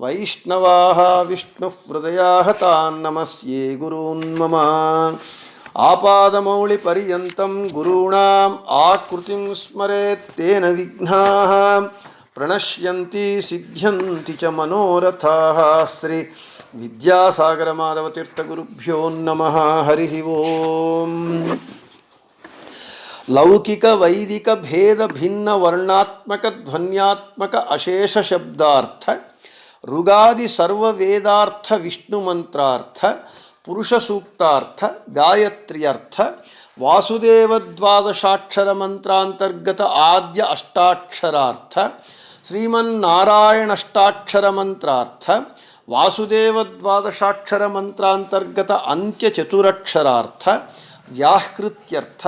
वैष्णवाः विष्णुहृदयाः तान् नमस्ये गुरून्मम आपादमौलिपर्यन्तं गुरूणाम् आकृतिं स्मरेत् तेन विघ्नाः। प्रणश्यन्ति, सिद्ध्यन्ति च मनोरथाः। श्री विद्यासागरमाधवतीर्थगुरुभ्यो नमः। हरिः ओम्। लौकिक, वैदिक, भेद, भिन्न, वर्णात्मक, ध्वन्यात्मक, अशेष शब्दार्थ ಋಗಾದಿ ಸರ್ವ ವೇದಾರ್ಥ ವಿಷ್ಣು ಮಂತ್ರಾರ್ಥ ಪುರುಷ ಸೂಕ್ತಾರ್ಥ ಗಾಯತ್ರ್ಯರ್ಥ ವಾಸುದೇವ ದ್ವಾದಶಾಕ್ಷರ ಮಂತ್ರಾಂತರ್ಗತ ಆದ್ಯ ಅಷ್ಟಾಕ್ಷರಾರ್ಥ ಶ್ರೀಮನ್ನಾರಾಯಣಷ್ಟಾಕ್ಷರ ಮಂತ್ರಾರ್ಥ ವಾಸುದೇವ ದ್ವಾದಶಾಕ್ಷರ ಮಂತ್ರಾಂತರ್ಗತ ಅಂತ್ಯ ಚತುರಕ್ಷರಾರ್ಥ ವ್ಯಾಹೃತ್ಯರ್ಥ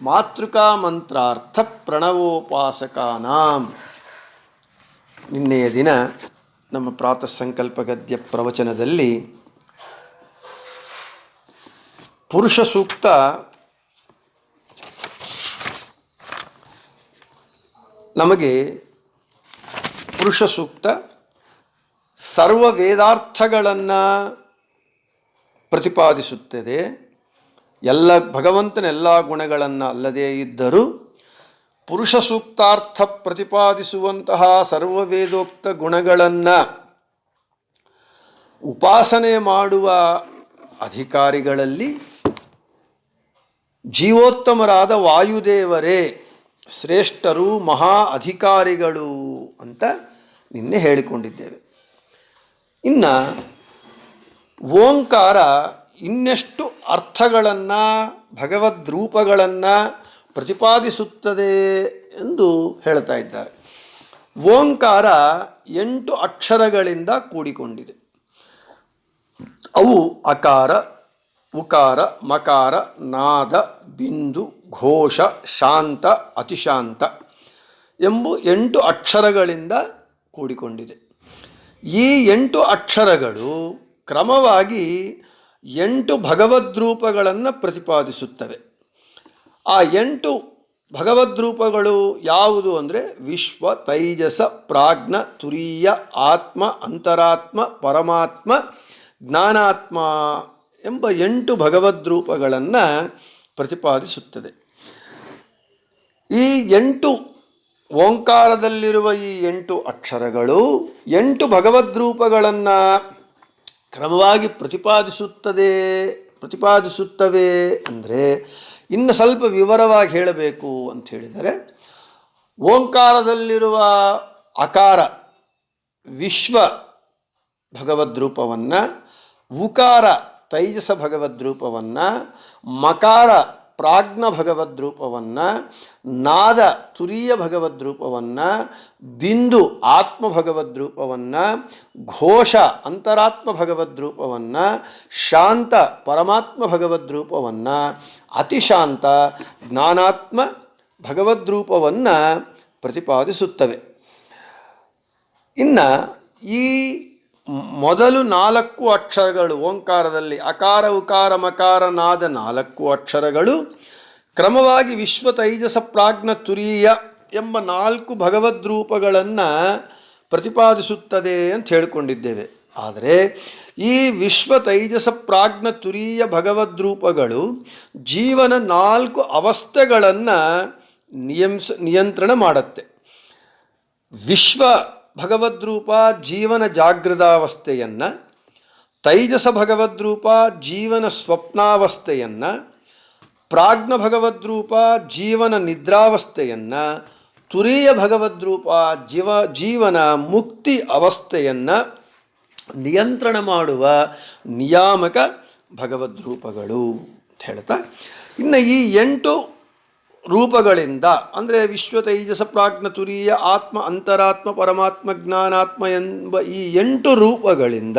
ಮಾತೃಕಾ ಮಂತ್ರಾರ್ಥ ಪ್ರಣವೋಪಾಸಕಾನಾಂ ನಿನ್ನೆಯ ದಿನ ನಮ್ಮ ಪ್ರಾತಃ ಸಂಕಲ್ಪ ಗದ್ಯ ಪ್ರವಚನದಲ್ಲಿ ಪುರುಷ ಸೂಕ್ತ ನಮಗೆ ಪುರುಷ ಸೂಕ್ತ ಸರ್ವ ವೇದಾರ್ಥಗಳನ್ನು ಪ್ರತಿಪಾದಿಸುತ್ತದೆ. ಎಲ್ಲ ಭಗವಂತನ ಎಲ್ಲ ಗುಣಗಳನ್ನು ಅಲ್ಲದೇ ಇದ್ದರೂ ಪುರುಷ ಸೂಕ್ತಾರ್ಥ ಪ್ರತಿಪಾದಿಸುವಂತಹ ಸರ್ವವೇದೋಕ್ತ ಗುಣಗಳನ್ನು ಉಪಾಸನೆ ಮಾಡುವ ಅಧಿಕಾರಿಗಳಲ್ಲಿ ಜೀವೋತ್ತಮರಾದ ವಾಯುದೇವರೇ ಶ್ರೇಷ್ಠರು, ಮಹಾ ಅಧಿಕಾರಿಗಳು ಅಂತ ನಿನ್ನೆ ಹೇಳಿಕೊಂಡಿದ್ದೇವೆ. ಇನ್ನು ಓಂಕಾರ ಇನ್ನೆಷ್ಟು ಅರ್ಥಗಳನ್ನು ಭಗವದ್ ರೂಪಗಳನ್ನು ಪ್ರತಿಪಾದಿಸುತ್ತದೆ ಎಂದು ಹೇಳ್ತಾ ಇದ್ದಾರೆ. ಓಂಕಾರ ಎಂಟು ಅಕ್ಷರಗಳಿಂದ ಕೂಡಿಕೊಂಡಿದೆ. ಅವು ಅಕಾರ, ಉಕಾರ, ಮಕಾರ, ನಾದ, ಬಿಂದು, ಘೋಷ, ಶಾಂತ, ಅತಿಶಾಂತ ಎಂಬ ಎಂಟು ಅಕ್ಷರಗಳಿಂದ ಕೂಡಿಕೊಂಡಿದೆ. ಈ ಎಂಟು ಅಕ್ಷರಗಳು ಕ್ರಮವಾಗಿ ಎಂಟು ಭಗವದ್ರೂಪಗಳನ್ನು ಪ್ರತಿಪಾದಿಸುತ್ತವೆ. ಆ ಎಂಟು ಭಗವದ್ರೂಪಗಳು ಯಾವುದು ಅಂದರೆ ವಿಶ್ವ, ತೈಜಸ, ಪ್ರಾಜ್ಞ, ತುರೀಯ, ಆತ್ಮ, ಅಂತರಾತ್ಮ, ಪರಮಾತ್ಮ, ಜ್ಞಾನಾತ್ಮ ಎಂಬ ಎಂಟು ಭಗವದ್ರೂಪಗಳನ್ನು ಪ್ರತಿಪಾದಿಸುತ್ತದೆ. ಈ ಎಂಟು ಓಂಕಾರದಲ್ಲಿರುವ ಈ ಎಂಟು ಅಕ್ಷರಗಳು ಎಂಟು ಭಗವದ್ರೂಪಗಳನ್ನು ಕ್ರಮವಾಗಿ ಪ್ರತಿಪಾದಿಸುತ್ತದೆ, ಪ್ರತಿಪಾದಿಸುತ್ತವೆ ಅಂದರೆ ಇನ್ನು ಸ್ವಲ್ಪ ವಿವರವಾಗಿ ಹೇಳಬೇಕು ಅಂತ ಹೇಳಿದರೆ ಓಂಕಾರದಲ್ಲಿರುವ ಅಕಾರ ವಿಶ್ವ ಭಗವದ್ರೂಪವನ್ನು ಉಕಾರ ತೈಜಸ ಭಗವದ್ರೂಪವನ್ನು ಮಕಾರ ಪ್ರಾಜ್ಞ ಭಗವದ್ರೂಪವನ್ನು ನಾದ ತುರಿಯ ಭಗವದ್ರೂಪವನ್ನು ಬಿಂದು ಆತ್ಮ ಭಗವದ್ರೂಪವನ್ನು ಘೋಷ ಅಂತರಾತ್ಮ ಭಗವದ್ರೂಪವನ್ನು ಶಾಂತ ಪರಮಾತ್ಮ ಭಗವದ್ರೂಪವನ್ನು ಅತಿಶಾಂತ ಜ್ಞಾನಾತ್ಮ ಭಗವದ್ರೂಪವನ್ನು ಪ್ರತಿಪಾದಿಸುತ್ತವೆ. ಇನ್ನು ಈ ಮೊದಲು ನಾಲ್ಕು ಅಕ್ಷರಗಳು, ಓಂಕಾರದಲ್ಲಿ ಅಕಾರ, ಉಕಾರ, ಮಕಾರ ನಾದ ನಾಲ್ಕು ಅಕ್ಷರಗಳು. ಕ್ರಮವಾಗಿ ವಿಶ್ವ ತೈಜಸ ಪ್ರಾಜ್ಞ ತುರೀಯ ಎಂಬ ನಾಲ್ಕು ಭಗವದ್ರೂಪಗಳನ್ನು ಪ್ರತಿಪಾದಿಸುತ್ತದೆ ಅಂತ ಹೇಳಿಕೊಂಡಿದ್ದೇವೆ. ಆದರೆ ಈ ವಿಶ್ವ ತೈಜಸ ಪ್ರಾಜ್ಞ ತುರೀಯ ಭಗವದ್ರೂಪಗಳು ಜೀವನ ನಾಲ್ಕು ಅವಸ್ಥೆಗಳನ್ನು ನಿಯಂಸ, ನಿಯಂತ್ರಣ ಮಾಡುತ್ತೆ. ವಿಶ್ವ ಭಗವದ್ರೂಪ ಜೀವನ ಜಾಗೃತಾವಸ್ಥೆಯನ್ನು ತೈಜಸ ಭಗವದ್ರೂಪ ಜೀವನ ಸ್ವಪ್ನಾವಸ್ಥೆಯನ್ನು, ಪ್ರಾಜ್ಞ ಭಗವದ್ರೂಪ ಜೀವನ ನಿದ್ರಾವಸ್ಥೆಯನ್ನು, ತುರೀಯ ಭಗವದ್ರೂಪ ಜೀವ, ಜೀವನ ಮುಕ್ತಿ ಅವಸ್ಥೆಯನ್ನು ನಿಯಂತ್ರಣ ಮಾಡುವ ನಿಯಾಮಕ ಭಗವದ್ರೂಪಗಳು ಅಂತ ಹೇಳ್ತಾ. ಇನ್ನು ಈ ಎಂಟು ರೂಪಗಳಿಂದ, ಅಂದರೆ ವಿಶ್ವ ತೈಜಸ ಪ್ರಾಜ್ಞ ತುರೀಯ ಆತ್ಮ ಅಂತರಾತ್ಮ ಪರಮಾತ್ಮ ಜ್ಞಾನಾತ್ಮ ಎಂಬ ಈ ಎಂಟು ರೂಪಗಳಿಂದ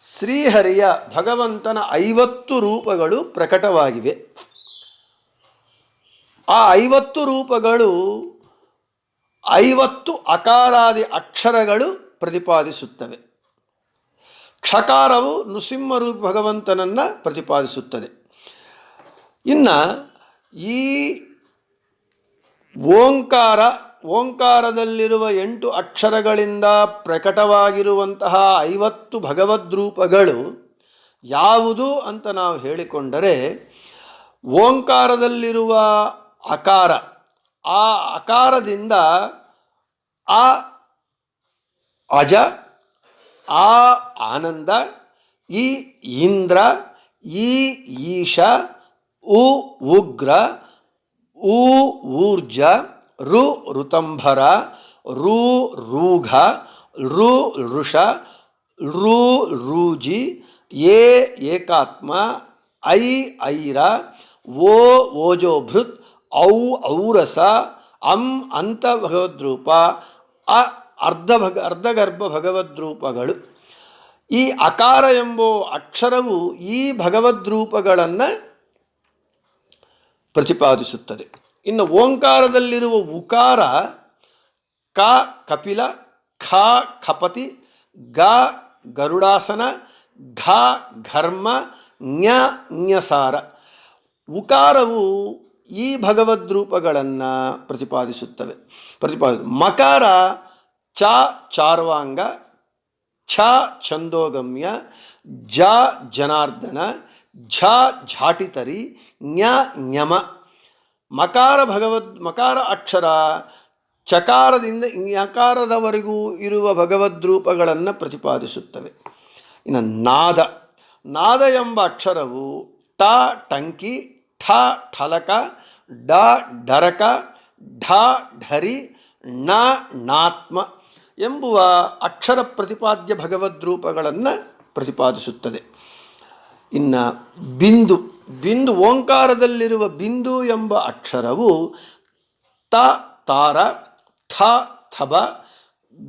ಶ್ರೀಹರಿಯ ಭಗವಂತನ ಐವತ್ತು ರೂಪಗಳು ಪ್ರಕಟವಾಗಿವೆ. ಆ ಐವತ್ತು ರೂಪಗಳು ಐವತ್ತು ಅಕಾರಾದಿ ಅಕ್ಷರಗಳು ಪ್ರತಿಪಾದಿಸುತ್ತವೆ. ಕ್ಷಕಾರವು ನೃಸಿಂಹರೂಪ ಭಗವಂತನನ್ನು ಪ್ರತಿಪಾದಿಸುತ್ತದೆ. ಇನ್ನು ಈ ಓಂಕಾರ, ಓಂಕಾರದಲ್ಲಿರುವ ಎಂಟು ಅಕ್ಷರಗಳಿಂದ ಪ್ರಕಟವಾಗಿರುವಂತಹ ಐವತ್ತು ಭಗವದ್ರೂಪಗಳು ಯಾವುದು ಅಂತ ನಾವು ಹೇಳಿಕೊಂಡರೆ, ಓಂಕಾರದಲ್ಲಿರುವ ಅಕಾರ, ಆ ಅಕಾರದಿಂದ ಆ ಅಜ, ಆ ಆನಂದ, ಈ ಇಂದ್ರ, ಈ ಈಶ ಉ ಉಗ್ರ ಊ ಊರ್ಜ, ರು ಋತಂಭರ, ರು ರೂಘ, ರು ಋಷ, ರು ರೂಜಿ ಏ ಏಕಾತ್ಮ, ಐ ಐರ, ಓ ಓಜೋಭೃತ್, ಔ ಔರಸ, ಅಂ ಅಂತ ಭಗವದ್ರೂಪ ಅ ಅರ್ಧ ಭಗ ಅರ್ಧಗರ್ಭ ಭಗವದ್ರೂಪಗಳು. ಈ ಅಕಾರ ಎಂಬೋ ಅಕ್ಷರವು ಈ ಭಗವದ್ರೂಪಗಳನ್ನು ಪ್ರತಿಪಾದಿಸುತ್ತದೆ. ಇನ್ನು ಓಂಕಾರದಲ್ಲಿರುವ ಉಕಾರ, ಕ, ಕಪಿಲ, ಖ, ಖಪತಿ, ಗ, ಗರುಡಾಸನ, ಘ, ಘರ್ಮ ಜ್ಞ ಜ್ಞಸಾರ ಉಕಾರವು ಈ ಭಗವದ್ರೂಪಗಳನ್ನು ಪ್ರತಿಪಾದಿಸುತ್ತವೆ. ಪ್ರತಿಪಾದ ಮಕಾರ, ಚ, ಚಾರ್ವಾಂಗ, ಛ, ಛಂದೋಗಮ್ಯ, ಜ, ಜನಾರ್ದನ ಝ ಝಾಟಿತರಿ ಜ್ಞ ಞಮ. ಮಕಾರ ಭಗವದ್, ಮಕಾರ ಅಕ್ಷರ, ಚಕಾರದಿಂದ ಯಕಾರದವರೆಗೂ ಇರುವ ಭಗವದ್ರೂಪಗಳನ್ನು ಪ್ರತಿಪಾದಿಸುತ್ತವೆ. ಇನ್ನು ನಾದ. ನಾದ ಎಂಬ ಅಕ್ಷರವು ಟ, ಟಂಕಿ, ಠ, ಠಲಕ, ಡ, ಡರಕ, ಢ, ಢರಿ, ಣ ನಾತ್ಮ ಎಂಬುವ ಅಕ್ಷರ ಪ್ರತಿಪಾದ್ಯ ಭಗವದ್ರೂಪಗಳನ್ನು ಪ್ರತಿಪಾದಿಸುತ್ತದೆ. ಇನ್ನು ಬಿಂದು ಬಿಂದು ಓಂಕಾರದಲ್ಲಿರುವ ಬಿಂದು ಎಂಬ ಅಕ್ಷರವು ತ, ತಾರ, ಥ ಥಬ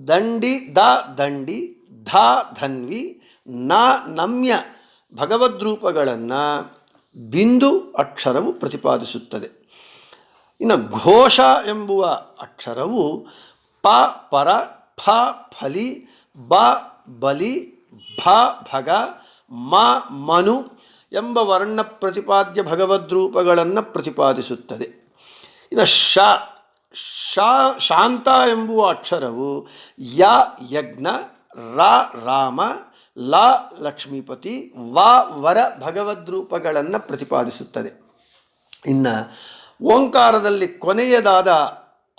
ದಂಡಿ, ದ, ದಂಡಿ, ಧ, ಧನ್ವಿ, ನ, ನಮ್ಯ ಭಗವದ್ರೂಪಗಳನ್ನು ಬಿಂದು ಅಕ್ಷರವು ಪ್ರತಿಪಾದಿಸುತ್ತದೆ. ಇನ್ನು ಘೋಷ ಎಂಬುವ ಅಕ್ಷರವು ಪ, ಪರ, ಫ, ಫಲಿ, ಬ, ಬಲಿ, ಭ, ಭಗ ಮ ಮನು ಎಂಬ ವರ್ಣ ಪ್ರತಿಪಾದ್ಯ ಭಗವದ್ರೂಪಗಳನ್ನು ಪ್ರತಿಪಾದಿಸುತ್ತದೆ. ಇನ್ನು ಶ, ಶಾ, ಶಾಂತ ಎಂಬುವ ಅಕ್ಷರವು ಯ, ಯಜ್ಞ, ರ, ರಾಮ, ಲ, ಲಕ್ಷ್ಮೀಪತಿ, ವ, ವರ ಭಗವದ್ರೂಪಗಳನ್ನು ಪ್ರತಿಪಾದಿಸುತ್ತದೆ. ಇನ್ನು ಓಂಕಾರದಲ್ಲಿ ಕೊನೆಯದಾದ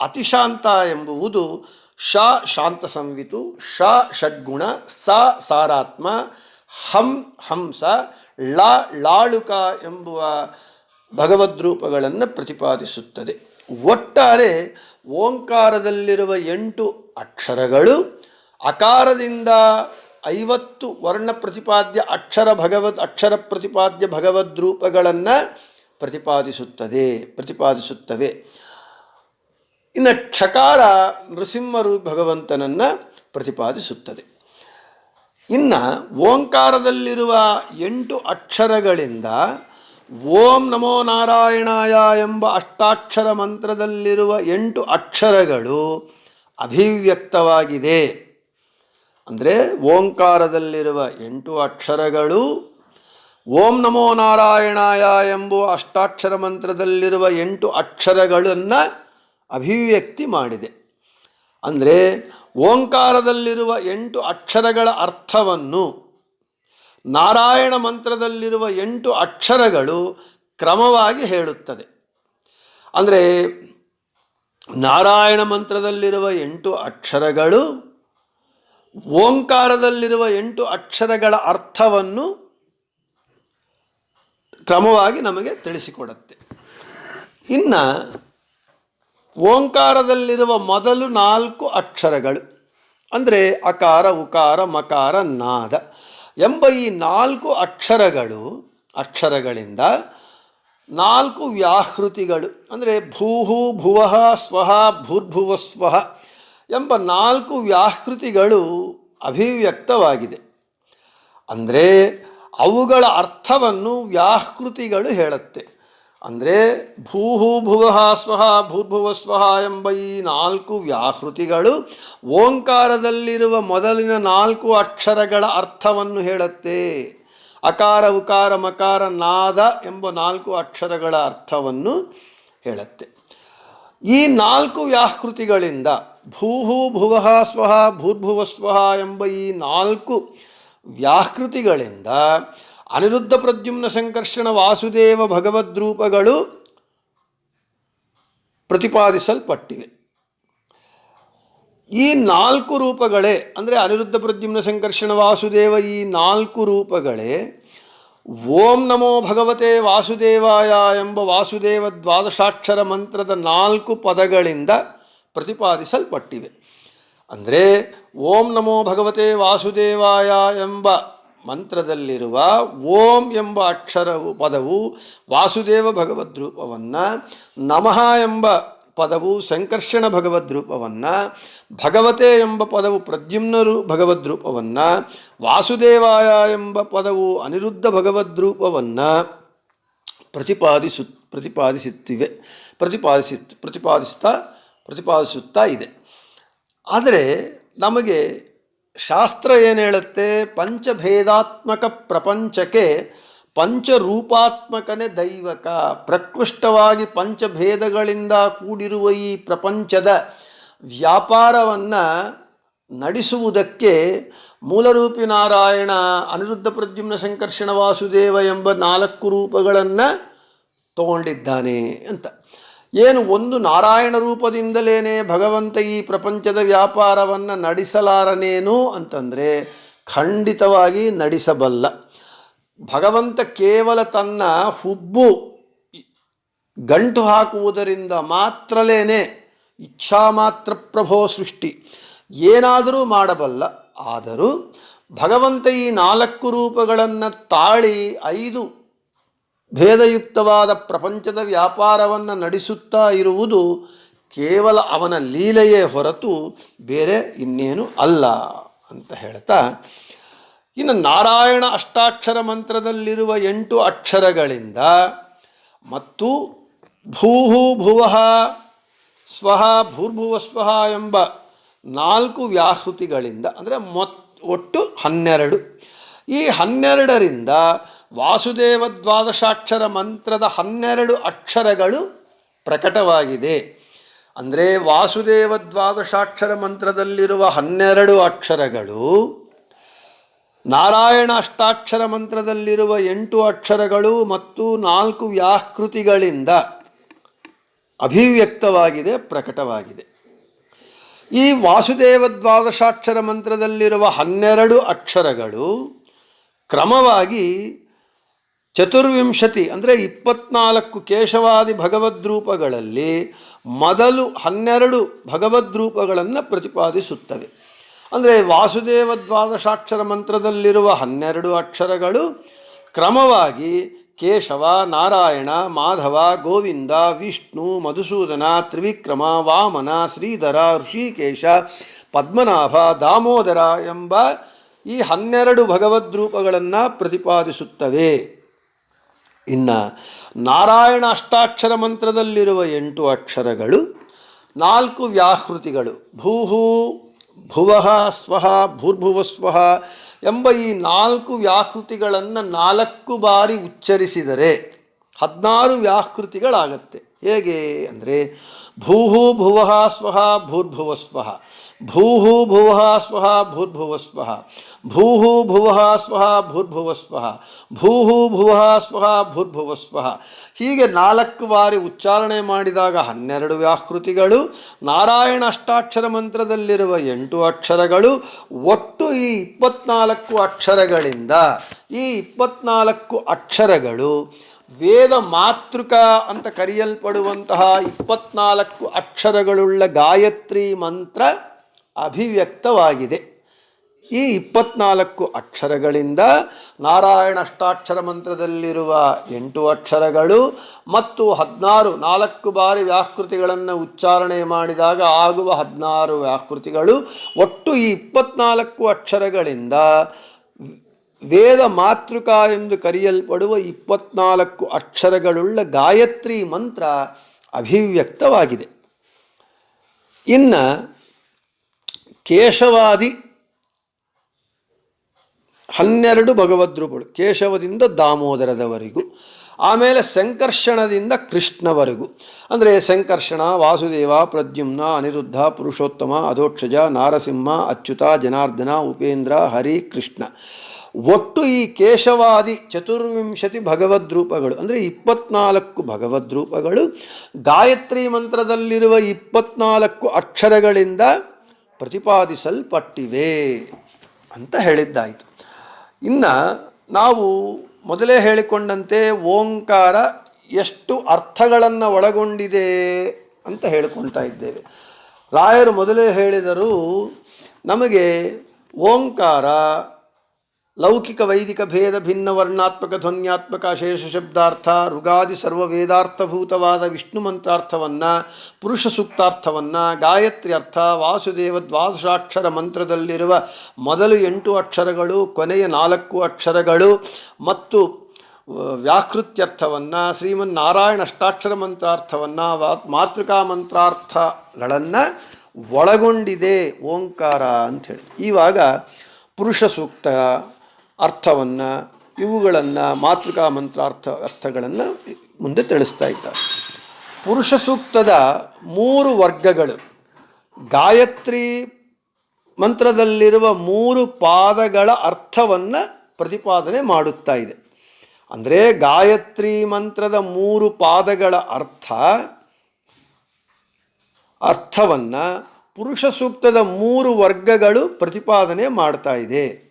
ಅತಿಶಾಂತ ಎಂಬುವುದು ಶ, ಶಾಂತ ಸಂವಿತು, ಶ, ಷಡ್ಗುಣ, ಸ, ಸಾರಾತ್ಮ ಹಂ, ಹಂಸ ಲಾ ಲಾಳುಕ ಎಂಬುವ ಭಗವದ್ರೂಪಗಳನ್ನು ಪ್ರತಿಪಾದಿಸುತ್ತದೆ. ಒಟ್ಟಾರೆ ಓಂಕಾರದಲ್ಲಿರುವ ಎಂಟು ಅಕ್ಷರಗಳು, ಅಕಾರದಿಂದ ಐವತ್ತು ವರ್ಣ ಪ್ರತಿಪಾದ್ಯ ಅಕ್ಷರ ಭಗವದ್, ಅಕ್ಷರ ಪ್ರತಿಪಾದ್ಯ ಭಗವದ್ರೂಪಗಳನ್ನು ಪ್ರತಿಪಾದಿಸುತ್ತದೆ, ಪ್ರತಿಪಾದಿಸುತ್ತವೆ. ಇನ್ನು ಕ್ಷಕಾರ ನೃಸಿಂಹರು ಭಗವಂತನನ್ನು ಪ್ರತಿಪಾದಿಸುತ್ತದೆ. ಇನ್ನು ಓಂಕಾರದಲ್ಲಿರುವ ಎಂಟು ಅಕ್ಷರಗಳಿಂದ ಓಂ ನಮೋ ನಾರಾಯಣಾಯ ಎಂಬ ಅಷ್ಟಾಕ್ಷರ ಮಂತ್ರದಲ್ಲಿರುವ ಎಂಟು ಅಕ್ಷರಗಳು ಅಭಿವ್ಯಕ್ತವಾಗಿದೆ. ಅಂದರೆ ಓಂಕಾರದಲ್ಲಿರುವ ಎಂಟು ಅಕ್ಷರಗಳು ಓಂ ನಮೋ ನಾರಾಯಣಾಯ ಎಂಬ ಅಷ್ಟಾಕ್ಷರ ಮಂತ್ರದಲ್ಲಿರುವ ಎಂಟು ಅಕ್ಷರಗಳನ್ನು ಅಭಿವ್ಯಕ್ತಿ ಮಾಡಿದೆ. ಅಂದರೆ ಓಂಕಾರದಲ್ಲಿರುವ ಎಂಟು ಅಕ್ಷರಗಳ ಅರ್ಥವನ್ನು ನಾರಾಯಣ ಮಂತ್ರದಲ್ಲಿರುವ ಎಂಟು ಅಕ್ಷರಗಳು ಕ್ರಮವಾಗಿ ಹೇಳುತ್ತದೆ. ಅಂದರೆ ನಾರಾಯಣ ಮಂತ್ರದಲ್ಲಿರುವ ಎಂಟು ಅಕ್ಷರಗಳು, ಓಂಕಾರದಲ್ಲಿರುವ ಎಂಟು ಅಕ್ಷರಗಳ ಅರ್ಥವನ್ನು ಕ್ರಮವಾಗಿ ನಮಗೆ ತಿಳಿಸಿಕೊಡುತ್ತೆ. ಇನ್ನು ಓಂಕಾರದಲ್ಲಿರುವ ಮೊದಲು ನಾಲ್ಕು ಅಕ್ಷರಗಳು, ಅಂದರೆ ಅಕಾರ, ಉಕಾರ, ಮಕಾರ, ನಾದ ಎಂಬ ಈ ನಾಲ್ಕು ಅಕ್ಷರಗಳು, ಅಕ್ಷರಗಳಿಂದ ನಾಲ್ಕು ವ್ಯಾಹೃತಿಗಳು, ಅಂದರೆ ಭೂಹು ಭುವಃ ಸ್ವಹ, ಭೂರ್ಭುವ, ಸ್ವಹ ಎಂಬ ನಾಲ್ಕು ವ್ಯಾಹೃತಿಗಳು ಅಭಿವ್ಯಕ್ತವಾಗಿದೆ. ಅಂದರೆ ಅವುಗಳ ಅರ್ಥವನ್ನು ವ್ಯಾಹೃತಿಗಳು ಹೇಳುತ್ತೆ. ಅಂದರೆ ಭೂಹು ಭುವಃ ಸ್ವಹ ಭೂರ್ಭುವ ಸ್ವಹ ಎಂಬ ಈ ನಾಲ್ಕು ವ್ಯಾಹೃತಿಗಳು ಓಂಕಾರದಲ್ಲಿರುವ ಮೊದಲಿನ ನಾಲ್ಕು ಅಕ್ಷರಗಳ ಅರ್ಥವನ್ನು ಹೇಳುತ್ತೆ. ಅಕಾರ, ಉಕಾರ, ಮಕಾರ, ನಾದ ಎಂಬ ನಾಲ್ಕು ಅಕ್ಷರಗಳ ಅರ್ಥವನ್ನು ಹೇಳುತ್ತೆ. ಈ ನಾಲ್ಕು ವ್ಯಾಹೃತಿಗಳಿಂದ ಭೂಹು ಭುವಃ ಸ್ವಹ ಭೂರ್ಭುವ ಸ್ವಹ ಎಂಬ ಈ ನಾಲ್ಕು ವ್ಯಾಹೃತಿಗಳಿಂದ ಅನಿರುದ್ಧ ಪ್ರದ್ಯುಮ್ನ ಸಂಕರ್ಷಣ ವಾಸುದೇವ ಭಗವದ್ರೂಪಗಳು ಪ್ರತಿಪಾದಿಸಲ್ಪಟ್ಟಿವೆ. ಈ ನಾಲ್ಕು ರೂಪಗಳೇ, ಅಂದರೆ ಅನಿರುದ್ಧ ಪ್ರದ್ಯುಮ್ನ ಸಂಕರ್ಷಣ ವಾಸುದೇವ ಈ ನಾಲ್ಕು ರೂಪಗಳೇ, ಓಂ ನಮೋ ಭಗವತೆ ವಾಸುದೇವಾಯ ಎಂಬ ವಾಸುದೇವ ದ್ವಾದಶಾಕ್ಷರ ಮಂತ್ರದ ನಾಲ್ಕು ಪದಗಳಿಂದ ಪ್ರತಿಪಾದಿಸಲ್ಪಟ್ಟಿವೆ. ಅಂದರೆ ಓಂ ನಮೋ ಭಗವತೆ ವಾಸುದೇವಾಯ ಎಂಬ ಮಂತ್ರದಲ್ಲಿರುವ ಓಂ ಎಂಬ ಅಕ್ಷರವು ಪದವು ವಾಸುದೇವ ಭಗವದ್ರೂಪವನ್ನು ನಮಃ ಎಂಬ ಪದವು ಸಂಕರ್ಷಣ ಭಗವದ್ರೂಪವನ್ನು ಭಗವತೆ ಎಂಬ ಪದವು ಪ್ರದ್ಯುಮ್ನರು ಭಗವದ್ರೂಪವನ್ನು ವಾಸುದೇವಾಯ ಎಂಬ ಪದವು ಅನಿರುದ್ಧ ಭಗವದ್ರೂಪವನ್ನು ಪ್ರತಿಪಾದಿಸು, ಪ್ರತಿಪಾದಿಸುತ್ತಿವೆ. ಪ್ರತಿಪಾದಿಸಿ ಪ್ರತಿಪಾದಿಸುತ್ತಾ ಪ್ರತಿಪಾದಿಸುತ್ತಾ ಇದೆ. ಆದರೆ ನಮಗೆ ಶಾಸ್ತ್ರ ಏನು ಹೇಳುತ್ತೆ? ಪಂಚಭೇದಾತ್ಮಕ ಪ್ರಪಂಚಕ್ಕೆ ಪಂಚರೂಪಾತ್ಮಕನೇ ದೈವಕ. ಪ್ರಕೃಷ್ಟವಾಗಿ ಪಂಚಭೇದಗಳಿಂದ ಕೂಡಿರುವ ಈ ಪ್ರಪಂಚದ ವ್ಯಾಪಾರವನ್ನು ನಡೆಸುವುದಕ್ಕೆ ಮೂಲರೂಪಿ ನಾರಾಯಣ, ಅನಿರುದ್ಧ ಪ್ರದ್ಯುಮ್ನ ಸಂಕರ್ಷಣ ವಾಸುದೇವ ಎಂಬ ನಾಲ್ಕು ರೂಪಗಳನ್ನು ತಗೊಂಡಿದ್ದಾನೆ ಅಂತ. ಏನು ಒಂದು ನಾರಾಯಣ ರೂಪದಿಂದಲೇ ಭಗವಂತ ಈ ಪ್ರಪಂಚದ ವ್ಯಾಪಾರವನ್ನು ನಡೆಸಲಾರನೇನು ಅಂತಂದರೆ ಖಂಡಿತವಾಗಿ ನಡೆಸಬಲ್ಲ. ಭಗವಂತ ಕೇವಲ ತನ್ನ ಹುಬ್ಬು ಗಂಟು ಹಾಕುವುದರಿಂದ ಮಾತ್ರಲೇನೆ ಇಚ್ಛಾ ಮಾತ್ರ ಪ್ರಭೋ ಸೃಷ್ಟಿ. ಏನಾದರೂ ಮಾಡಬಲ್ಲ. ಆದರೂ ಭಗವಂತ ಈ ನಾಲ್ಕು ರೂಪಗಳನ್ನು ತಾಳಿ ಐದು ಭೇದಯುಕ್ತವಾದ ಪ್ರಪಂಚದ ವ್ಯಾಪಾರವನ್ನು ನಡೆಸುತ್ತಾ ಇರುವುದು ಕೇವಲ ಅವನ ಲೀಲೆಯೇ ಹೊರತು ಬೇರೆ ಇನ್ನೇನು ಅಲ್ಲ ಅಂತ ಹೇಳ್ತಾ, ಇನ್ನು ನಾರಾಯಣ ಅಷ್ಟಾಕ್ಷರ ಮಂತ್ರದಲ್ಲಿರುವ ಎಂಟು ಅಕ್ಷರಗಳಿಂದ ಮತ್ತು ಭೂಹು ಭುವಃ ಸ್ವಹ ಭೂರ್ಭುವ ಸ್ವಹ ಎಂಬ ನಾಲ್ಕು ವ್ಯಾಹೃತಿಗಳಿಂದ, ಅಂದರೆ ಮೊತ್ ಒಟ್ಟು ಹನ್ನೆರಡು. ಈ ಹನ್ನೆರಡರಿಂದ ವಾಸುದೇವ ದ್ವಾದಶಾಕ್ಷರ ಮಂತ್ರದ ಹನ್ನೆರಡು ಅಕ್ಷರಗಳು ಪ್ರಕಟವಾಗಿದೆ. ಅಂದರೆ ವಾಸುದೇವ ದ್ವಾದಶಾಕ್ಷರ ಮಂತ್ರದಲ್ಲಿರುವ ಹನ್ನೆರಡು ಅಕ್ಷರಗಳು, ನಾರಾಯಣ ಅಷ್ಟಾಕ್ಷರ ಮಂತ್ರದಲ್ಲಿರುವ ಎಂಟು ಅಕ್ಷರಗಳು ಮತ್ತು ನಾಲ್ಕು ವ್ಯಾಕೃತಿಗಳಿಂದ ಅಭಿವ್ಯಕ್ತವಾಗಿದೆ, ಪ್ರಕಟವಾಗಿದೆ. ಈ ವಾಸುದೇವ ದ್ವಾದಶಾಕ್ಷರ ಮಂತ್ರದಲ್ಲಿರುವ ಹನ್ನೆರಡು ಅಕ್ಷರಗಳು ಕ್ರಮವಾಗಿ ಚತುರ್ವಿಂಶತಿ ಅಂದರೆ ಇಪ್ಪತ್ನಾಲ್ಕು ಕೇಶವಾದಿ ಭಗವದ್ರೂಪಗಳಲ್ಲಿ ಮೊದಲು ಹನ್ನೆರಡು ಭಗವದ್ರೂಪಗಳನ್ನು ಪ್ರತಿಪಾದಿಸುತ್ತವೆ. ಅಂದರೆ ವಾಸುದೇವ ದ್ವಾದಶಾಕ್ಷರ ಮಂತ್ರದಲ್ಲಿರುವ ಹನ್ನೆರಡು ಅಕ್ಷರಗಳು ಕ್ರಮವಾಗಿ ಕೇಶವ, ನಾರಾಯಣ, ಮಾಧವ, ಗೋವಿಂದ, ವಿಷ್ಣು, ಮಧುಸೂದನ, ತ್ರಿವಿಕ್ರಮ, ವಾಮನ, ಶ್ರೀಧರ, ಋಷಿಕೇಶ, ಪದ್ಮನಾಭ, ದಾಮೋದರ ಎಂಬ ಈ ಹನ್ನೆರಡು ಭಗವದ್ರೂಪಗಳನ್ನು ಪ್ರತಿಪಾದಿಸುತ್ತವೆ. ಇನ್ನು ನಾರಾಯಣ ಅಷ್ಟಾಕ್ಷರ ಮಂತ್ರದಲ್ಲಿರುವ ಎಂಟು ಅಕ್ಷರಗಳು, ನಾಲ್ಕು ವ್ಯಾಹೃತಿಗಳು ಭೂಹು, ಭುವಃ ಸ್ವಹ ಭೂರ್ಭುವ ಸ್ವಹ ಎಂಬ ಈ ನಾಲ್ಕು ವ್ಯಾಹೃತಿಗಳನ್ನು ನಾಲ್ಕು ಬಾರಿ ಉಚ್ಚರಿಸಿದರೆ ಹದಿನಾರು ವ್ಯಾಹೃತಿಗಳಾಗತ್ತೆ ಹೇಗೆ ಅಂದರೆ, ಭೂಹು ಭುವಃ ಸ್ವಃ ಭೂರ್ಭುವಸ್ವಃ ಭೂಹು ಭುವಃ ಸ್ವಃ ಭೂರ್ಭುವಸ್ವಃ ಭೂಹು ಭುವಃ ಸ್ವಃ ಭೂರ್ಭುವಸ್ವಃ ಭೂಹು ಸ್ವಹ ಭೂರ್ಭುವ ಸ್ವಹ ಹೀಗೆ ನಾಲ್ಕು ಬಾರಿ ಉಚ್ಚಾರಣೆ ಮಾಡಿದಾಗ ಹನ್ನೆರಡು ವ್ಯಾಕೃತಿಗಳು, ನಾರಾಯಣ ಅಷ್ಟಾಕ್ಷರ ಮಂತ್ರದಲ್ಲಿರುವ ಎಂಟು ಅಕ್ಷರಗಳು, ಒಟ್ಟು ಈ ಇಪ್ಪತ್ನಾಲ್ಕು ಅಕ್ಷರಗಳಿಂದ ಈ ಇಪ್ಪತ್ನಾಲ್ಕು ಅಕ್ಷರಗಳು ವೇದ ಮಾತೃಕ ಅಂತ ಕರೆಯಲ್ಪಡುವಂತಹ ಇಪ್ಪತ್ನಾಲ್ಕು ಅಕ್ಷರಗಳುಳ್ಳ ಗಾಯತ್ರಿ ಮಂತ್ರ ಅಭಿವ್ಯಕ್ತವಾಗಿದೆ. ಈ ಇಪ್ಪತ್ನಾಲ್ಕು ಅಕ್ಷರಗಳಿಂದ ನಾರಾಯಣ ಅಷ್ಟಾಕ್ಷರ ಮಂತ್ರದಲ್ಲಿರುವ ಎಂಟು ಅಕ್ಷರಗಳು ಮತ್ತು ಹದಿನಾರು, ನಾಲ್ಕು ಬಾರಿ ವ್ಯಾಕೃತಿಗಳನ್ನು ಉಚ್ಚಾರಣೆ ಮಾಡಿದಾಗ ಆಗುವ ಹದಿನಾರು ವ್ಯಾಕೃತಿಗಳು ಒಟ್ಟು ಈ ಇಪ್ಪತ್ನಾಲ್ಕು ಅಕ್ಷರಗಳಿಂದ ವೇದ ಮಾತೃಕ ಎಂದು ಕರೆಯಲ್ಪಡುವ ಇಪ್ಪತ್ನಾಲ್ಕು ಅಕ್ಷರಗಳುಳ್ಳ ಗಾಯತ್ರಿ ಮಂತ್ರ ಅಭಿವ್ಯಕ್ತವಾಗಿದೆ. ಇನ್ನು ಕೇಶವಾದಿ ಹನ್ನೆರಡು ಭಗವದ್ರುಗಳು ಕೇಶವದಿಂದ ದಾಮೋದರದವರೆಗೂ, ಆಮೇಲೆ ಸಂಕರ್ಷಣದಿಂದ ಕೃಷ್ಣವರೆಗೂ. ಅಂದರೆ ಸಂಕರ್ಷಣ, ವಾಸುದೇವ, ಪ್ರದ್ಯುಮ್ನ, ಅನಿರುದ್ಧ, ಪುರುಷೋತ್ತಮ, ಅಧೋಕ್ಷಜ, ನಾರಸಿಂಹ, ಅಚ್ಯುತ, ಜನಾರ್ದನ, ಉಪೇಂದ್ರ, ಹರಿ, ಕೃಷ್ಣ. ಒಟ್ಟು ಈ ಕೇಶವಾದಿ ಚತುರ್ವಿಂಶತಿ ಭಗವದ್ರೂಪಗಳು, ಅಂದರೆ ಇಪ್ಪತ್ನಾಲ್ಕು ಭಗವದ್ರೂಪಗಳು, ಗಾಯತ್ರಿ ಮಂತ್ರದಲ್ಲಿರುವ ಇಪ್ಪತ್ನಾಲ್ಕು ಅಕ್ಷರಗಳಿಂದ ಪ್ರತಿಪಾದಿಸಲ್ಪಟ್ಟಿವೆ ಅಂತ ಹೇಳಿದ್ದಾಯಿತು. ಇನ್ನು ನಾವು ಮೊದಲೇ ಹೇಳಿಕೊಂಡಂತೆ ಓಂಕಾರ ಎಷ್ಟು ಅರ್ಥಗಳನ್ನು ಒಳಗೊಂಡಿದೆ ಅಂತ ಹೇಳಿಕೊಳ್ತಾ ಇದ್ದೇವೆ. ರಾಯರು ಮೊದಲೇ ಹೇಳಿದರು, ನಮಗೆ ಓಂಕಾರ ಲೌಕಿಕ ವೈದಿಕ ಭೇದ ಭಿನ್ನ ವರ್ಣಾತ್ಮಕ ಧ್ವನ್ಯಾತ್ಮಕ ಶೇಷ ಶಬ್ದಾರ್ಥ ಋಗಾದಿ ಸರ್ವ ವೇದಾರ್ಥಭೂತವಾದ ವಿಷ್ಣು ಮಂತ್ರಾರ್ಥವನ್ನು, ಪುರುಷ ಸೂಕ್ತಾರ್ಥವನ್ನು, ಗಾಯತ್ರಿ ಅರ್ಥ, ವಾಸುದೇವ ದ್ವಾದಶಾಕ್ಷರ ಮಂತ್ರದಲ್ಲಿರುವ ಮೊದಲು ಎಂಟು ಅಕ್ಷರಗಳು, ಕೊನೆಯ ನಾಲ್ಕು ಅಕ್ಷರಗಳು ಮತ್ತು ವ್ಯಾಕೃತ್ಯರ್ಥವನ್ನು, ಶ್ರೀಮನ್ನಾರಾಯಣ ಅಷ್ಟಾಕ್ಷರ ಮಂತ್ರಾರ್ಥವನ್ನು ಮಾತೃಕಾ ಮಂತ್ರಾರ್ಥಗಳನ್ನು ಒಳಗೊಂಡಿದೆ ಓಂಕಾರ ಅಂಥೇಳಿ. ಇವಾಗ ಪುರುಷ ಸೂಕ್ತ ಅರ್ಥವನ್ನು, ಇವುಗಳನ್ನು ಮಾತೃಕಾ ಮಂತ್ರಾರ್ಥ ಅರ್ಥಗಳನ್ನು ಮುಂದೆ ತಿಳಿಸ್ತಾ ಇದ್ದಾರೆ. ಪುರುಷ ಸೂಕ್ತದ ಮೂರು ವರ್ಗಗಳು. ಗಾಯತ್ರಿ ಮಂತ್ರದಲ್ಲಿರುವ ಮೂರು ಪಾದಗಳ ಅರ್ಥವನ್ನು ಪ್ರತಿಪಾದನೆ ಮಾಡುತ್ತಾ ಇದೆ. ಅಂದರೆ ಗಾಯತ್ರಿ ಮಂತ್ರದ ಮೂರು ಪಾದಗಳ ಅರ್ಥ, ಅರ್ಥವನ್ನು ಪುರುಷ ಸೂಕ್ತದ ಮೂರು ವರ್ಗಗಳು ಪ್ರತಿಪಾದನೆ ಮಾಡ್ತಾ ಇದೆ.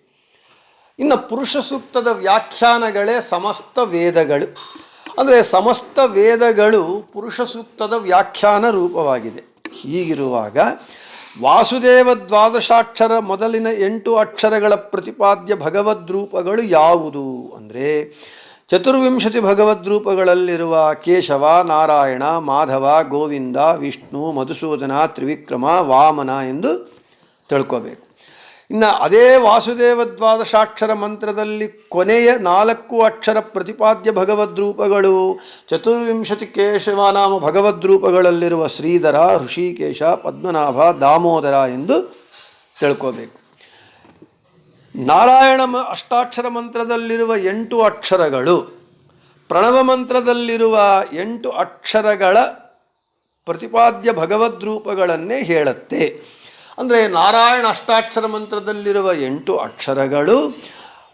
ಇನ್ನು ಪುರುಷ ಸೂಕ್ತದ ವ್ಯಾಖ್ಯಾನಗಳೇ ಸಮಸ್ತ ವೇದಗಳು. ಅಂದರೆ ಸಮಸ್ತ ವೇದಗಳು ಪುರುಷ ಸೂಕ್ತದ ವ್ಯಾಖ್ಯಾನ ರೂಪವಾಗಿದೆ. ಹೀಗಿರುವಾಗ ವಾಸುದೇವ ದ್ವಾದಶಾಕ್ಷರ ಮೊದಲಿನ ಎಂಟು ಅಕ್ಷರಗಳ ಪ್ರತಿಪಾದ್ಯ ಭಗವದ್ ರೂಪಗಳು ಯಾವುದು? ಅಂದರೆ ಚತುರ್ವಿಂಶತಿ ಭಗವದ್ರೂಪಗಳಲ್ಲಿರುವ ಕೇಶವ, ನಾರಾಯಣ, ಮಾಧವ, ಗೋವಿಂದ, ವಿಷ್ಣು, ಮಧುಸೂದನ, ತ್ರಿವಿಕ್ರಮ, ವಾಮನ ಎಂದು ತಿಳ್ಕೋಬೇಕು. ಇನ್ನು ಅದೇ ವಾಸುದೇವ ದ್ವಾದಶಾಕ್ಷರ ಮಂತ್ರದಲ್ಲಿ ಕೊನೆಯ ನಾಲ್ಕು ಅಕ್ಷರ ಪ್ರತಿಪಾದ್ಯ ಭಗವದ್ರೂಪಗಳು, ಚತುರ್ವಿಂಶತಿ ಕೇಶವನಾಮ ಭಗವದ್ರೂಪಗಳಲ್ಲಿರುವ ಶ್ರೀಧರ, ಋಷಿಕೇಶ, ಪದ್ಮನಾಭ, ದಾಮೋದರ ಎಂದು ತಿಳ್ಕೋಬೇಕು. ನಾರಾಯಣ ಅಷ್ಟಾಕ್ಷರ ಮಂತ್ರದಲ್ಲಿರುವ ಎಂಟು ಅಕ್ಷರಗಳು, ಪ್ರಣವ ಮಂತ್ರದಲ್ಲಿರುವ ಎಂಟು ಅಕ್ಷರಗಳ ಪ್ರತಿಪಾದ್ಯ ಭಗವದ್ರೂಪಗಳನ್ನೇ ಹೇಳುತ್ತೆ. ಅಂದರೆ ನಾರಾಯಣ ಅಷ್ಟಾಕ್ಷರ ಮಂತ್ರದಲ್ಲಿರುವ ಎಂಟು ಅಕ್ಷರಗಳು,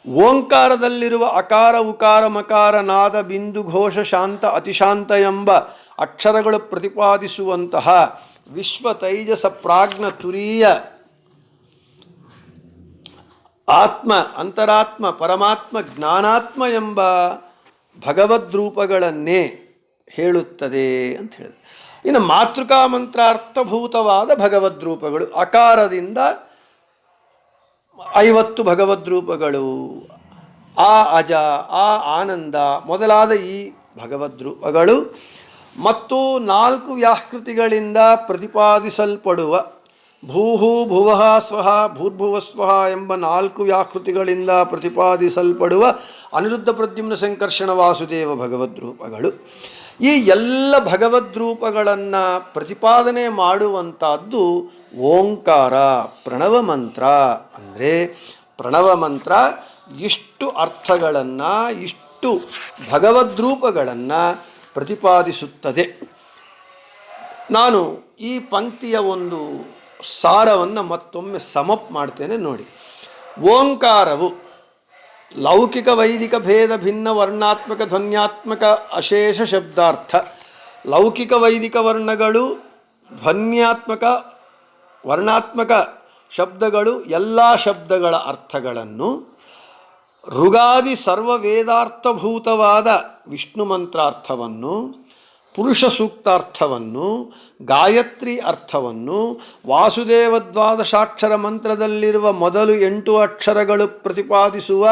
ಓಂಕಾರದಲ್ಲಿರುವ ಅಕಾರ, ಉಕಾರ, ಮಕಾರ, ನಾದ, ಬಿಂದು, ಘೋಷ, ಶಾಂತ, ಅತಿಶಾಂತ ಎಂಬ ಅಕ್ಷರಗಳು ಪ್ರತಿಪಾದಿಸುವಂತಹ ವಿಶ್ವ ತೈಜಸ ಪ್ರಾಜ್ಞ ತುರೀಯ ಆತ್ಮ, ಅಂತರಾತ್ಮ, ಪರಮಾತ್ಮ, ಜ್ಞಾನಾತ್ಮ ಎಂಬ ಭಗವದ್ರೂಪಗಳನ್ನೇ ಹೇಳುತ್ತದೆ ಅಂತ ಹೇಳಿದೆ ಇನ್ನು ಮಾತೃಕಾ ಮಂತ್ರಾರ್ಥಭೂತವಾದ ಭಗವದ್ರೂಪಗಳು ಅಕಾರದಿಂದ ಐವತ್ತು ಭಗವದ್ರೂಪಗಳು ಆ ಅಜ, ಆ ಆನಂದ ಮೊದಲಾದ ಈ ಭಗವದ್ರೂಪಗಳು ಮತ್ತು ನಾಲ್ಕು ವ್ಯಾಕೃತಿಗಳಿಂದ ಪ್ರತಿಪಾದಿಸಲ್ಪಡುವ ಭೂಹು ಭುವಃ ಸ್ವಃ ಭೂರ್ಭುವಸ್ವಃ ಎಂಬ ನಾಲ್ಕು ವ್ಯಾಕೃತಿಗಳಿಂದ ಪ್ರತಿಪಾದಿಸಲ್ಪಡುವ ಅನಿರುದ್ಧ ಪ್ರದ್ಯುಮ್ನ ಸಂಕರ್ಷಣ ವಾಸುದೇವ ಭಗವದ್ರೂಪಗಳು ಈ ಎಲ್ಲ ಭಗವದ್ರೂಪಗಳನ್ನು ಪ್ರತಿಪಾದನೆ ಮಾಡುವಂಥದ್ದು ಓಂಕಾರ, ಪ್ರಣವ ಮಂತ್ರ. ಅಂದರೆ ಪ್ರಣವ ಮಂತ್ರ ಇಷ್ಟು ಅರ್ಥಗಳನ್ನು, ಇಷ್ಟು ಭಗವದ್ರೂಪಗಳನ್ನು ಪ್ರತಿಪಾದಿಸುತ್ತದೆ. ನಾನು ಈ ಪಂಕ್ತಿಯ ಒಂದು ಸಾರವನ್ನು ಮತ್ತೊಮ್ಮೆ ಸಮಪ್ ಮಾಡ್ತೇನೆ ನೋಡಿ. ಓಂಕಾರವು ಲೌಕಿಕ ವೈದಿಕ ಭೇದ ಭಿನ್ನ ವರ್ಣಾತ್ಮಕ ಧ್ವನ್ಯಾತ್ಮಕ ಅಶೇಷ ಶಬ್ದಾರ್ಥ. ಲೌಕಿಕ ವೈದಿಕ ವರ್ಣಗಳು ಧ್ವನ್ಯಾತ್ಮಕ, ವರ್ಣಾತ್ಮಕ ಶಬ್ದಗಳು ಎಲ್ಲ ಶಬ್ದಗಳ ಅರ್ಥಗಳನ್ನು ಋಗಾದಿ ಸರ್ವ ವೇದಾರ್ಥಭೂತವಾದ ವಿಷ್ಣು ಮಂತ್ರಾರ್ಥವನ್ನು ಪುರುಷ ಸೂಕ್ತಾರ್ಥವನ್ನು, ಗಾಯತ್ರಿ ಅರ್ಥವನ್ನು, ವಾಸುದೇವ ದ್ವಾದಶಾಕ್ಷರ ಮಂತ್ರದಲ್ಲಿರುವ ಮೊದಲು ಎಂಟು ಅಕ್ಷರಗಳು ಪ್ರತಿಪಾದಿಸುವ,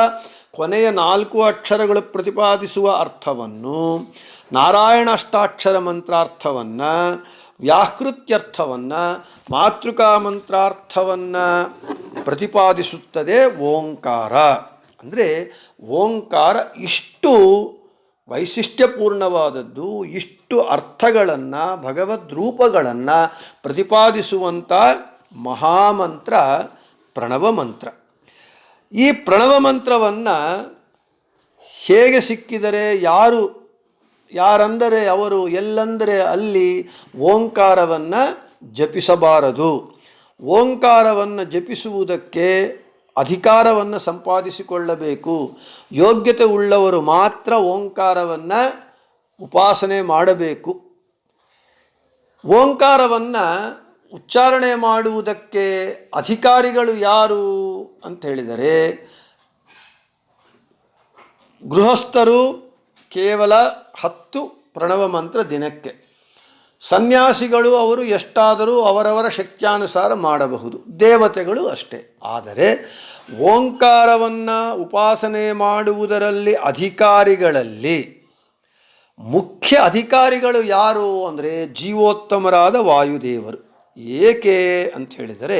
ಕೊನೆಯ ನಾಲ್ಕು ಅಕ್ಷರಗಳು ಪ್ರತಿಪಾದಿಸುವ ಅರ್ಥವನ್ನು, ನಾರಾಯಣ ಅಷ್ಟಾಕ್ಷರ ಮಂತ್ರಾರ್ಥವನ್ನು ವ್ಯಾಹೃತ್ಯರ್ಥವನ್ನು ಮಾತೃಕಾ ಮಂತ್ರಾರ್ಥವನ್ನು ಪ್ರತಿಪಾದಿಸುತ್ತದೆ ಓಂಕಾರ. ಅಂದರೆ ಓಂಕಾರ ಇಷ್ಟು ವೈಶಿಷ್ಟ್ಯಪೂರ್ಣವಾದದ್ದು ಇಷ್ಟು ಅರ್ಥಗಳನ್ನು, ಭಗವದ್ ರೂಪಗಳನ್ನು ಪ್ರತಿಪಾದಿಸುವಂಥ ಮಹಾಮಂತ್ರ ಪ್ರಣವ ಮಂತ್ರ. ಈ ಪ್ರಣವ ಮಂತ್ರವನ್ನು ಹೇಗೆ ಸಿಕ್ಕಿದರೆ, ಯಾರು, ಯಾರಂದರೆ, ಅವರು ಎಲ್ಲಂದರೆ ಅಲ್ಲಿ ಓಂಕಾರವನ್ನು ಜಪಿಸಬಾರದು. ಓಂಕಾರವನ್ನು ಜಪಿಸುವುದಕ್ಕೆ ಅಧಿಕಾರವನ್ನು ಸಂಪಾದಿಸಿಕೊಳ್ಳಬೇಕು. ಯೋಗ್ಯತೆ ಉಳ್ಳವರು ಮಾತ್ರ ಓಂಕಾರವನ್ನು ಉಪಾಸನೆ ಮಾಡಬೇಕು. ಓಂಕಾರವನ್ನು ಉಚ್ಚಾರಣೆ ಮಾಡುವುದಕ್ಕೆ ಅಧಿಕಾರಿಗಳು ಯಾರು ಅಂತ ಹೇಳಿದರೆ, ಗೃಹಸ್ಥರು ಕೇವಲ ಹತ್ತು ಪ್ರಣವ ಮಂತ್ರ ದಿನಕ್ಕೆ. ಸನ್ಯಾಸಿಗಳು ಅವರು ಎಷ್ಟಾದರೂ ಅವರವರ ಶಕ್ತ್ಯಾನುಸಾರ ಮಾಡಬಹುದು. ದೇವತೆಗಳು ಅಷ್ಟೇ. ಆದರೆ ಓಂಕಾರವನ್ನು ಉಪಾಸನೆ ಮಾಡುವುದರಲ್ಲಿ ಅಧಿಕಾರಿಗಳಲ್ಲಿ ಮುಖ್ಯ ಅಧಿಕಾರಿಗಳು ಯಾರು ಅಂದರೆ ಜೀವೋತ್ತಮರಾದ ವಾಯುದೇವರು. ಏಕೆ ಅಂತ ಹೇಳಿದರೆ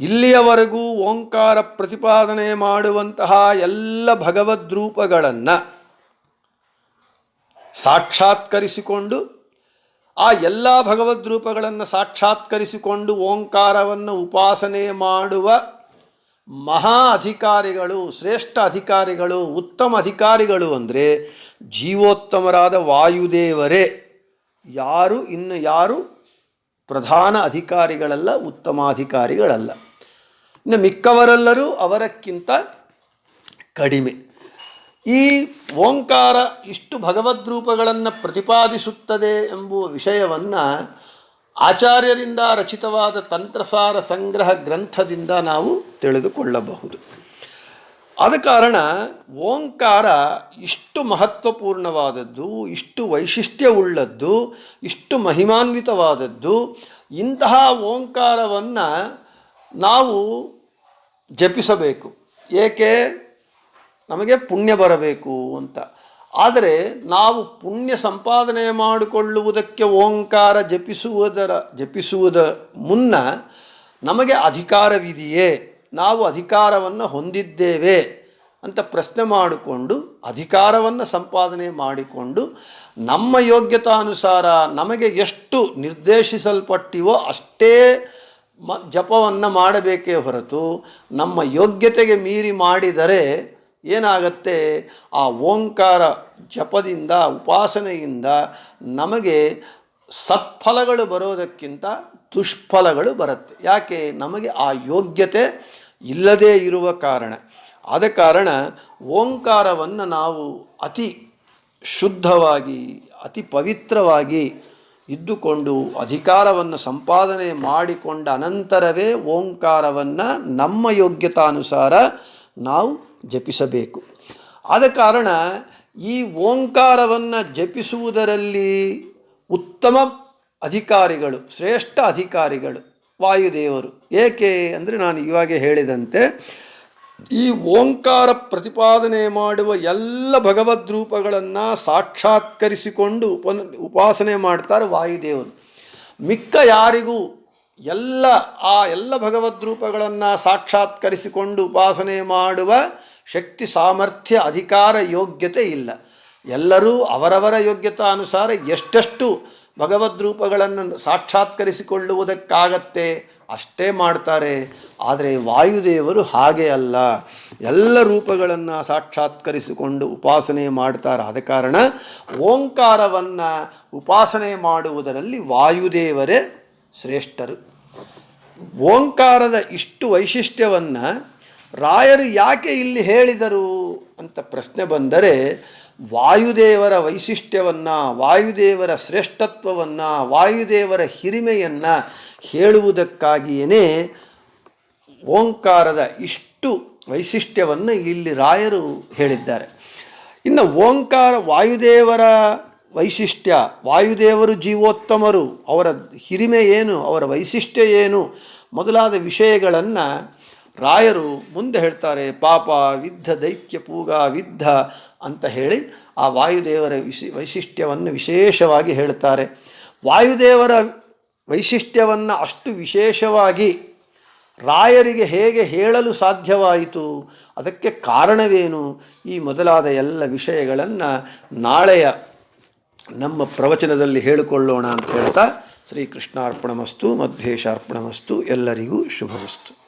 ಇಲ್ಲಿಯವರೆಗೂ ಓಂಕಾರ ಪ್ರತಿಪಾದನೆ ಮಾಡುವಂತಹ ಎಲ್ಲ ಭಗವದ್ರೂಪಗಳನ್ನು ಸಾಕ್ಷಾತ್ಕರಿಸಿಕೊಂಡು ಆ ಎಲ್ಲ ಭಗವದ್ರೂಪಗಳನ್ನು ಸಾಕ್ಷಾತ್ಕರಿಸಿಕೊಂಡು ಓಂಕಾರವನ್ನು ಉಪಾಸನೆ ಮಾಡುವ ಮಹಾ ಅಧಿಕಾರಿಗಳು, ಶ್ರೇಷ್ಠ ಅಧಿಕಾರಿಗಳು, ಉತ್ತಮ ಅಧಿಕಾರಿಗಳು ಅಂದರೆ ಜೀವೋತ್ತಮರಾದ ವಾಯುದೇವರೇ. ಯಾರು ಇನ್ನು ಯಾರು? ಪ್ರಧಾನ ಅಧಿಕಾರಿಗಳಲ್ಲ, ಉತ್ತಮಾಧಿಕಾರಿಗಳಲ್ಲ. ಇನ್ನು ಮಿಕ್ಕವರೆಲ್ಲರೂ ಅವರಕ್ಕಿಂತ ಕಡಿಮೆ. ಈ ಓಂಕಾರ ಇಷ್ಟು ಭಗವದ್ರೂಪಗಳನ್ನು ಪ್ರತಿಪಾದಿಸುತ್ತದೆ ಎಂಬುವ ವಿಷಯವನ್ನು ಆಚಾರ್ಯರಿಂದ ರಚಿತವಾದ ತಂತ್ರಸಾರ ಸಂಗ್ರಹ ಗ್ರಂಥದಿಂದ ನಾವು ತಿಳಿದುಕೊಳ್ಳಬಹುದು. ಆದ ಕಾರಣ ಓಂಕಾರ ಇಷ್ಟು ಮಹತ್ವಪೂರ್ಣವಾದದ್ದು, ಇಷ್ಟು ವೈಶಿಷ್ಟ್ಯವುಳ್ಳದ್ದು, ಇಷ್ಟು ಮಹಿಮಾನ್ವಿತವಾದದ್ದು, ಇಂತಹ ಓಂಕಾರವನ್ನು ನಾವು ಜಪಿಸಬೇಕು. ಏಕೆ? ನಮಗೆ ಪುಣ್ಯ ಬರಬೇಕು ಅಂತ. ಆದರೆ ನಾವು ಪುಣ್ಯ ಸಂಪಾದನೆ ಮಾಡಿಕೊಳ್ಳುವುದಕ್ಕೆ ಓಂಕಾರ ಜಪಿಸುವುದರ, ಜಪಿಸುವುದ ಮುನ್ನ ನಮಗೆ ಅಧಿಕಾರವಿದೆಯೇ? ನಾವು ಅಧಿಕಾರವನ್ನು ಹೊಂದಿದ್ದೇವೆ ಅಂತ ಪ್ರಶ್ನೆ ಮಾಡಿಕೊಂಡು, ಅಧಿಕಾರವನ್ನು ಸಂಪಾದನೆ ಮಾಡಿಕೊಂಡು, ನಮ್ಮ ಯೋಗ್ಯತಾನುಸಾರ ನಮಗೆ ಎಷ್ಟು ನಿರ್ದೇಶಿಸಲ್ಪಟ್ಟಿವೋ ಅಷ್ಟೇ ಮ, ಜಪವನ್ನು ಮಾಡಬೇಕೇ ಹೊರತು, ನಮ್ಮ ಯೋಗ್ಯತೆಗೆ ಮೀರಿ ಮಾಡಿದರೆ ಏನಾಗತ್ತೆ? ಆ ಓಂಕಾರ ಜಪದಿಂದ, ಉಪಾಸನೆಯಿಂದ ನಮಗೆ ಸತ್ಫಲಗಳು ಬರೋದಕ್ಕಿಂತ ದುಷ್ಫಲಗಳು ಬರುತ್ತೆ. ಯಾಕೆ? ನಮಗೆ ಆ ಯೋಗ್ಯತೆ ಇಲ್ಲದೇ ಇರುವ ಕಾರಣ. ಆದ ಕಾರಣ ಓಂಕಾರವನ್ನು ನಾವು ಅತಿ ಶುದ್ಧವಾಗಿ, ಅತಿ ಪವಿತ್ರವಾಗಿ ಇದ್ದುಕೊಂಡು ಅಧಿಕಾರವನ್ನು ಸಂಪಾದನೆ ಮಾಡಿಕೊಂಡ ಅನಂತರವೇ ಓಂಕಾರವನ್ನು ನಮ್ಮ ಯೋಗ್ಯತಾನುಸಾರ ನಾವು ಜಪಿಸಬೇಕು. ಆದ ಕಾರಣ ಈ ಓಂಕಾರವನ್ನು ಜಪಿಸುವುದರಲ್ಲಿ ಉತ್ತಮ ಅಧಿಕಾರಿಗಳು, ಶ್ರೇಷ್ಠ ಅಧಿಕಾರಿಗಳು ವಾಯುದೇವರು. ಏಕೆ ಅಂದರೆ ನಾನು ಇವಾಗೆ ಹೇಳಿದಂತೆ ಈ ಓಂಕಾರ ಪ್ರತಿಪಾದನೆ ಮಾಡುವ ಎಲ್ಲ ಭಗವದ್ರೂಪಗಳನ್ನು ಸಾಕ್ಷಾತ್ಕರಿಸಿಕೊಂಡು ಉಪ ಉಪಾಸನೆ ಮಾಡ್ತಾರೆ ವಾಯುದೇವರು. ಮಿಕ್ಕ ಯಾರಿಗೂ ಎಲ್ಲ, ಆ ಎಲ್ಲ ಭಗವದ್ರೂಪಗಳನ್ನು ಸಾಕ್ಷಾತ್ಕರಿಸಿಕೊಂಡು ಉಪಾಸನೆ ಮಾಡುವ ಶಕ್ತಿ, ಸಾಮರ್ಥ್ಯ, ಅಧಿಕಾರ, ಯೋಗ್ಯತೆ ಇಲ್ಲ. ಎಲ್ಲರೂ ಅವರವರ ಯೋಗ್ಯತಾನುಸಾರ ಎಷ್ಟೆಷ್ಟು ಭಗವದ್ರೂಪಗಳನ್ನು ಸಾಕ್ಷಾತ್ಕರಿಸಿಕೊಳ್ಳುವುದಕ್ಕಾಗತ್ತೆ ಅಷ್ಟೇ ಮಾಡ್ತಾರೆ. ಆದರೆ ವಾಯುದೇವರು ಹಾಗೆ ಅಲ್ಲ. ಎಲ್ಲ ರೂಪಗಳನ್ನು ಸಾಕ್ಷಾತ್ಕರಿಸಿಕೊಂಡು ಉಪಾಸನೆ ಮಾಡ್ತಾರೆ. ಆದ ಕಾರಣ ಓಂಕಾರವನ್ನು ಉಪಾಸನೆ ಮಾಡುವುದರಲ್ಲಿ ವಾಯುದೇವರೇ ಶ್ರೇಷ್ಠರು. ಓಂಕಾರದ ಇಷ್ಟು ವೈಶಿಷ್ಟ್ಯವನ್ನು ರಾಯರು ಯಾಕೆ ಇಲ್ಲಿ ಹೇಳಿದರು ಅಂತ ಪ್ರಶ್ನೆ ಬಂದರೆ, ವಾಯುದೇವರ ವೈಶಿಷ್ಟ್ಯವನ್ನು, ವಾಯುದೇವರ ಶ್ರೇಷ್ಠತ್ವವನ್ನು, ವಾಯುದೇವರ ಹಿರಿಮೆಯನ್ನು ಹೇಳುವುದಕ್ಕಾಗಿಯೇ ಓಂಕಾರದ ಇಷ್ಟು ವೈಶಿಷ್ಟ್ಯವನ್ನು ಇಲ್ಲಿ ರಾಯರು ಹೇಳಿದ್ದಾರೆ. ಇನ್ನು ಓಂಕಾರ ವಾಯುದೇವರ ವೈಶಿಷ್ಟ್ಯ. ವಾಯುದೇವರು ಜೀವೋತ್ತಮರು. ಅವರ ಹಿರಿಮೆ ಏನು? ಅವರ ವೈಶಿಷ್ಟ್ಯ ಏನು? ಮೊದಲಾದ ವಿಷಯಗಳನ್ನು ರಾಯರು ಮುಂದೆ ಹೇಳ್ತಾರೆ. ಪಾಪ, ವಿದ್ಧ, ದೈತ್ಯ, ಪೂಗ, ವಿದ್ಧ ಅಂತ ಹೇಳಿ ಆ ವಾಯುದೇವರ ವಿಶಿ, ವೈಶಿಷ್ಟ್ಯವನ್ನು ವಿಶೇಷವಾಗಿ ಹೇಳ್ತಾರೆ. ವಾಯುದೇವರ ವೈಶಿಷ್ಟ್ಯವನ್ನು ಅಷ್ಟು ವಿಶೇಷವಾಗಿ ರಾಯರಿಗೆ ಹೇಗೆ ಹೇಳಲು ಸಾಧ್ಯವಾಯಿತು? ಅದಕ್ಕೆ ಕಾರಣವೇನು? ಈ ಮೊದಲಾದ ಎಲ್ಲ ವಿಷಯಗಳನ್ನು ನಾಳೆಯ ನಮ್ಮ ಪ್ರವಚನದಲ್ಲಿ ಹೇಳಿಕೊಳ್ಳೋಣ ಅಂತ ಹೇಳ್ತಾ ಶ್ರೀಕೃಷ್ಣಾರ್ಪಣಮಸ್ತು ಮಧ್ವೇಶಾರ್ಪಣಮಸ್ತು ಎಲ್ಲರಿಗೂ ಶುಭವಸ್ತು.